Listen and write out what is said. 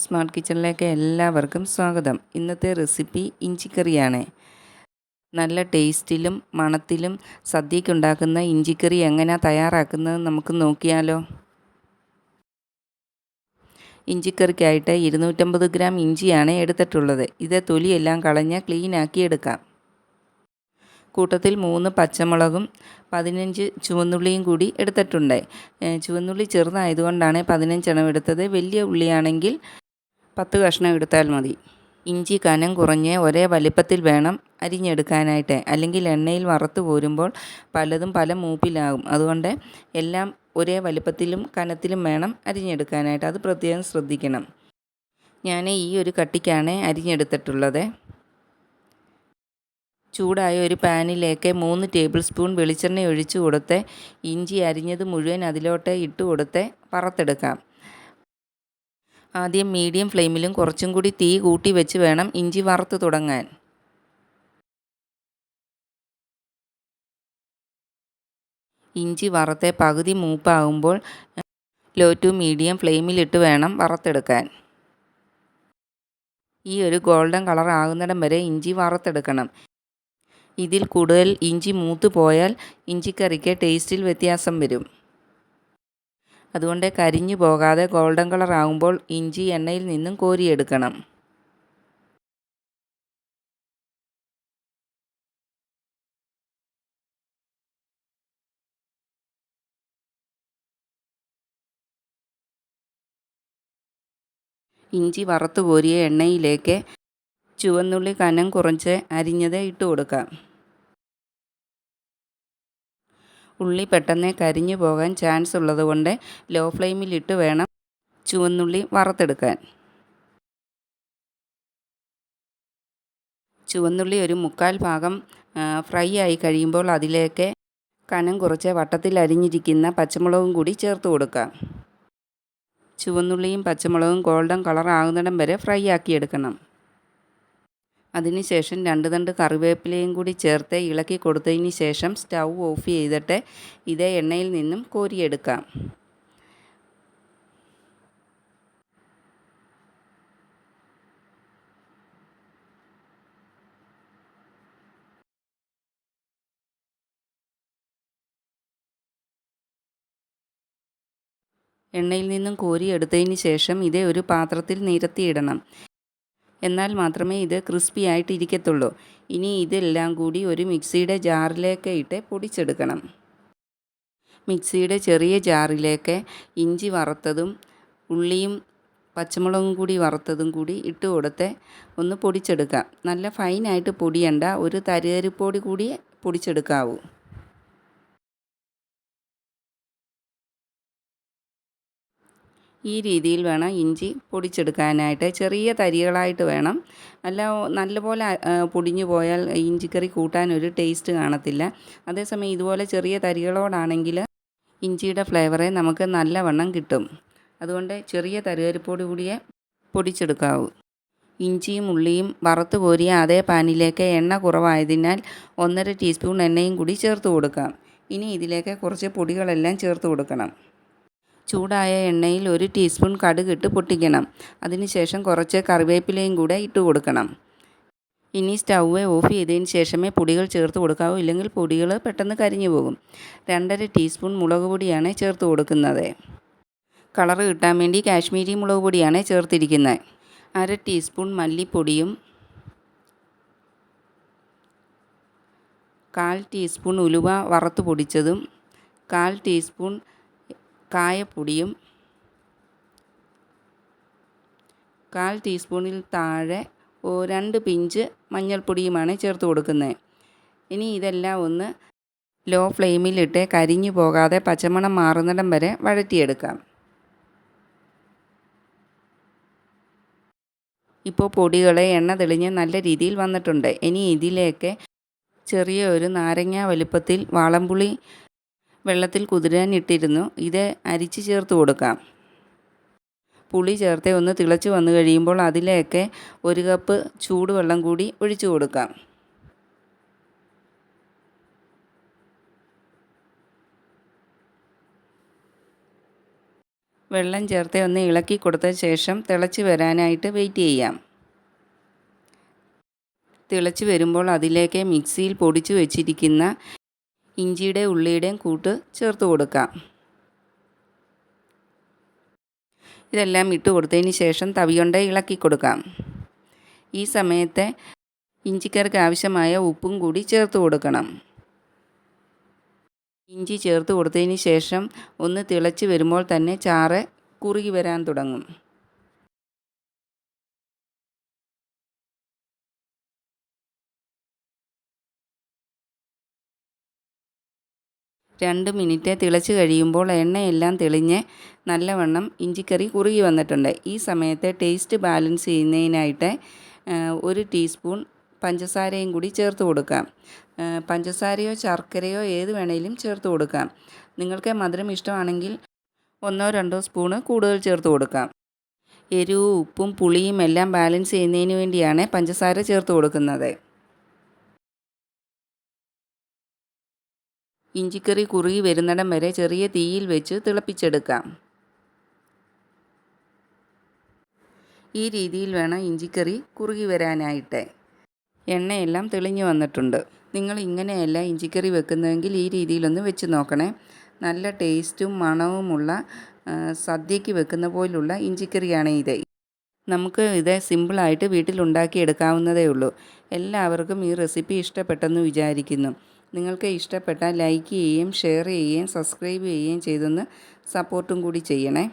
Smart കിച്ചണിലേക്ക് എല്ലാവർക്കും സ്വാഗതം. ഇന്നത്തെ റെസിപ്പി ഇഞ്ചിക്കറിയാണ്. നല്ല ടേസ്റ്റിലും മണത്തിലും സദ്യക്കുണ്ടാക്കുന്ന ഇഞ്ചിക്കറി എങ്ങനെയാണ് തയ്യാറാക്കുന്നത് നമുക്ക് നോക്കിയാലോ. ഇഞ്ചിക്കറിക്കായിട്ട് ഇരുന്നൂറ്റമ്പത് ഗ്രാം ഇഞ്ചിയാണ് എടുത്തിട്ടുള്ളത്. ഇത് തൊലിയെല്ലാം കളഞ്ഞ് ക്ലീനാക്കി എടുക്കാം. കൂട്ടത്തിൽ മൂന്ന് പച്ചമുളകും പതിനഞ്ച് ചുവന്നുള്ളിയും കൂടി എടുത്തിട്ടുണ്ട്. ചുവന്നുള്ളി ചെറുതായതുകൊണ്ടാണ് പതിനഞ്ചെണ്ണം എടുത്തത്. വലിയ ഉള്ളിയാണെങ്കിൽ പത്ത് കഷ്ണം എടുത്താൽ മതി. ഇഞ്ചി കനം കുറഞ്ഞ് ഒരേ വലിപ്പത്തിൽ വേണം അരിഞ്ഞെടുക്കാനായിട്ട്. അല്ലെങ്കിൽ എണ്ണയിൽ വറുത്ത് പോരുമ്പോൾ പലതും പല മൂപ്പിലാകും. അതുകൊണ്ട് എല്ലാം ഒരേ വലിപ്പത്തിലും കനത്തിലും വേണം അരിഞ്ഞെടുക്കാനായിട്ട്. അത് പ്രത്യേകം ശ്രദ്ധിക്കണം. ഞാൻ ഈ ഒരു കട്ടിക്കാണ് അരിഞ്ഞെടുത്തിട്ടുള്ളത്. ചൂടായ ഒരു പാനിലേക്ക് മൂന്ന് ടേബിൾ സ്പൂൺ വെളിച്ചെണ്ണ ഒഴിച്ചു കൊടുത്ത് ഇഞ്ചി അരിഞ്ഞത് മുഴുവൻ അതിലോട്ട് ഇട്ട് കൊടുത്ത് വറുത്തെടുക്കാം. ആദ്യം മീഡിയം ഫ്ലെയിമിലും കുറച്ചും കൂടി തീ കൂട്ടി വെച്ച് വേണം ഇഞ്ചി വറുത്ത് തുടങ്ങാൻ. ഇഞ്ചി വറുത്തെ പകുതി മൂപ്പാകുമ്പോൾ ലോ ടു മീഡിയം ഫ്ലെയിമിലിട്ട് വേണം വറുത്തെടുക്കാൻ. ഈ ഒരു ഗോൾഡൻ കളർ ആകുന്നിടം വരെ ഇഞ്ചി വറുത്തെടുക്കണം. ഇതിൽ കൂടുതൽ ഇഞ്ചി മൂത്ത് പോയാൽ ഇഞ്ചിക്കറിക്ക് ടേസ്റ്റിൽ വ്യത്യാസം വരും. അതുകൊണ്ട് കരിഞ്ഞു പോകാതെ ഗോൾഡൻ കളർ ആകുമ്പോൾ ഇഞ്ചി എണ്ണയിൽ നിന്നും കോരിയെടുക്കണം. ഇഞ്ചി വറുത്തു കോരിയ എണ്ണയിലേക്ക് ചുവന്നുള്ളി കനം കുറച്ച് അരിഞ്ഞത് ഇട്ട് കൊടുക്കാം ഉള്ളി പെട്ടെന്ന് കരിഞ്ഞു പോകാൻ ചാൻസ് ഉള്ളതുകൊണ്ട് ലോ ഫ്ലെയിമിലിട്ട് വേണം ചുവന്നുള്ളി വറുത്തെടുക്കാൻ. ചുവന്നുള്ളി ഒരു മുക്കാൽ ഭാഗം ഫ്രൈ ആയി കഴിയുമ്പോൾ അതിലേക്ക് കനം കുറച്ച് വട്ടത്തിൽ അരിഞ്ഞിരിക്കുന്ന പച്ചമുളകും കൂടി ചേർത്ത് കൊടുക്കാം. ചുവന്നുള്ളിയും പച്ചമുളകും ഗോൾഡൻ കളർ ആകുന്നിടം വരെ ഫ്രൈ ആക്കി എടുക്കണം. അതിനുശേഷം രണ്ട് തണ്ട് കറിവേപ്പിലയും കൂടി ചേർത്ത് ഇളക്കി കൊടുത്തതിന് ശേഷം സ്റ്റൗ ഓഫ് ചെയ്തിട്ട് ഇതേ എണ്ണയിൽ നിന്നും കോരിയെടുക്കാം. എണ്ണയിൽ നിന്നും കോരിയെടുത്തതിന് ശേഷം ഇതേ ഒരു പാത്രത്തിൽ നിരത്തിയിടണം. എന്നാൽ മാത്രമേ ഇത് ക്രിസ്പി ആയിട്ട് ഇരിക്കത്തുള്ളൂ ഇനി ഇതെല്ലാം കൂടി ഒരു മിക്സിയുടെ ജാറിലേക്ക് ഇട്ട് പൊടിച്ചെടുക്കണം. മിക്സിയുടെ ചെറിയ ജാറിലേക്ക് ഇഞ്ചി വറുത്തതും ഉള്ളിയും പച്ചമുളകും കൂടി വറുത്തതും കൂടി ഇട്ട് കൊടുത്ത് ഒന്ന് പൊടിച്ചെടുക്കാം. നല്ല ഫൈനായിട്ട് പൊടിയണ്ട ഒരു തരിതരിപ്പൊടി കൂടി പൊടിച്ചെടുക്കാവൂ. ഈ രീതിയിൽ വേണം ഇഞ്ചി പൊടിച്ചെടുക്കാനായിട്ട്. ചെറിയ തരികളായിട്ട് വേണം. അല്ല നല്ലപോലെ പൊടിഞ്ഞു പോയാൽ ഇഞ്ചിക്കറി കൂട്ടാൻ ഒരു ടേസ്റ്റ് കാണത്തില്ല. അതേസമയം ഇതുപോലെ ചെറിയ തരികളോടാണെങ്കിൽ ഇഞ്ചിയുടെ ഫ്ലേവറെ നമുക്ക് നല്ലവണ്ണം കിട്ടും. അതുകൊണ്ട് ചെറിയ തരികരിപ്പോട് കൂടിയേ പൊടിച്ചെടുക്കാവൂ. ഇഞ്ചിയും ഉള്ളിയും വറുത്ത് കോരിയ അതേ പാനിലേക്ക് എണ്ണ കുറവായതിനാൽ ഒന്നര ടീസ്പൂൺ എണ്ണയും കൂടി ചേർത്ത് കൊടുക്കാം. ഇനി ഇതിലേക്ക് കുറച്ച് പൊടികളെല്ലാം ചേർത്ത് കൊടുക്കണം. ചൂടായ എണ്ണയിൽ ഒരു ടീസ്പൂൺ കടുകിട്ട് പൊട്ടിക്കണം. അതിനുശേഷം കുറച്ച് കറിവേപ്പിലയും കൂടെ ഇട്ട് കൊടുക്കണം. ഇനി സ്റ്റൗവ് ഓഫ് ചെയ്തതിന് ശേഷമേ പൊടികൾ ചേർത്ത് കൊടുക്കാവൂ. ഇല്ലെങ്കിൽ പൊടികൾ പെട്ടെന്ന് കരിഞ്ഞു പോകും. രണ്ടര ടീസ്പൂൺ മുളക് പൊടിയാണ് ചേർത്ത് കൊടുക്കുന്നത്. കളർ കിട്ടാൻ വേണ്ടി കാശ്മീരി മുളക് പൊടിയാണ് ചേർത്തിരിക്കുന്നത്. അര ടീസ്പൂൺ മല്ലിപ്പൊടിയും കാൽ ടീസ്പൂൺ ഉലുവ വറുത്ത് പൊടിച്ചതും കാൽ ടീസ്പൂൺ കായപ്പൊടിയും കാൽ ടീസ്പൂണിൽ താഴെ രണ്ട് പിഞ്ച് മഞ്ഞൾപ്പൊടിയുമാണ് ചേർത്ത് കൊടുക്കുന്നത്. ഇനി ഇതെല്ലാം ഒന്ന് ലോ ഫ്ലെയിമിലിട്ട് കരിഞ്ഞു പോകാതെ പച്ചമണം മാറുന്നിടം വരെ വഴറ്റിയെടുക്കാം. ഇപ്പോൾ പൊടികളെ എണ്ണ തെളിഞ്ഞ് നല്ല രീതിയിൽ വന്നിട്ടുണ്ട്. ഇനി ഇതിലേക്ക് ചെറിയ ഒരു നാരങ്ങ വലുപ്പത്തിൽ വാളംപുളി വെള്ളത്തിൽ കുതിരാൻ ഇട്ടിരുന്നു. ഇത് അരിച്ച് ചേർത്ത് കൊടുക്കാം. പുളി ചേർത്ത് ഒന്ന് തിളച്ച് വന്നു കഴിയുമ്പോൾ അതിലേക്ക് ഒരു കപ്പ് ചൂടുവെള്ളം കൂടി ഒഴിച്ചു കൊടുക്കാം. വെള്ളം ചേർത്ത് ഒന്ന് ഇളക്കി കൊടുത്ത ശേഷം തിളച്ച് വരാനായിട്ട് വെയിറ്റ് ചെയ്യാം. തിളച്ച് വരുമ്പോൾ അതിലേക്ക് മിക്സിയിൽ പൊടിച്ചു വെച്ചിരിക്കുന്ന ഇഞ്ചിയുടെ ഉള്ളിയുടെയും കൂട്ട് ചേർത്ത് കൊടുക്കാം ഇതെല്ലാം ഇട്ട് കൊടുത്തതിന് ശേഷം തവിയൊണ്ട ഇളക്കി കൊടുക്കാം ഈ സമയത്തെ ഇഞ്ചിക്കറിക്ക് ആവശ്യമായ ഉപ്പും കൂടി ചേർത്ത് കൊടുക്കണം. ഇഞ്ചി ചേർത്ത് കൊടുത്തതിന് ശേഷം ഒന്ന് തിളച്ച് വരുമ്പോൾ തന്നെ ചാറ് കുറുകി വരാൻ തുടങ്ങും. രണ്ട് മിനിറ്റ് തിളച്ച് കഴിയുമ്പോൾ എണ്ണയെല്ലാം തെളിഞ്ഞ് നല്ലവണ്ണം ഇഞ്ചിക്കറി കുറുകി വന്നിട്ടുണ്ട്. ഈ സമയത്ത് ടേസ്റ്റ് ബാലൻസ് ചെയ്യുന്നതിനായിട്ട് ഒരു ടീസ്പൂൺ പഞ്ചസാരയും കൂടി ചേർത്ത് കൊടുക്കാം. പഞ്ചസാരയോ ശർക്കരയോ ഏത് വേണേലും ചേർത്ത് കൊടുക്കാം. നിങ്ങൾക്ക് മധുരം ഇഷ്ടമാണെങ്കിൽ ഒന്നോ രണ്ടോ സ്പൂണ് കൂടുതൽ ചേർത്ത് കൊടുക്കാം. എരിവും ഉപ്പും പുളിയും എല്ലാം ബാലൻസ് ചെയ്യുന്നതിന് വേണ്ടിയാണ് പഞ്ചസാര ചേർത്ത് കൊടുക്കുന്നത്. ഇഞ്ചിക്കറി കുറുകി വരുന്നിടം വരെ ചെറിയ തീയിൽ വെച്ച് തിളപ്പിച്ചെടുക്കാം. ഈ രീതിയിൽ വേണം ഇഞ്ചിക്കറി കുറുകി വരാനായിട്ട്. എണ്ണയെല്ലാം തെളിഞ്ഞു വന്നിട്ടുണ്ട്. നിങ്ങൾ ഇങ്ങനെയല്ല ഇഞ്ചിക്കറി വെക്കുന്നതെങ്കിൽ ഈ രീതിയിലൊന്ന് വെച്ച് നോക്കണേ. നല്ല ടേസ്റ്റും മണവുമുള്ള സദ്യയ്ക്ക് വെക്കുന്ന പോലുള്ള ഇഞ്ചിക്കറിയാണ് ഇത്. നമുക്ക് ഇത് സിമ്പിളായിട്ട് വീട്ടിലുണ്ടാക്കി എടുക്കാവുന്നതേ ഉള്ളൂ. എല്ലാവർക്കും ഈ റെസിപ്പി ഇഷ്ടപ്പെട്ടെന്ന് വിചാരിക്കുന്നു. നിങ്ങൾക്ക് ഇഷ്ടപ്പെട്ടാൽ ലൈക്ക് ചെയ്യുകയും ഷെയർ ചെയ്യുകയും സബ്സ്ക്രൈബ് ചെയ്യുകയും ചെയ്തൊന്ന് സപ്പോർട്ടും കൂടി ചെയ്യണേ.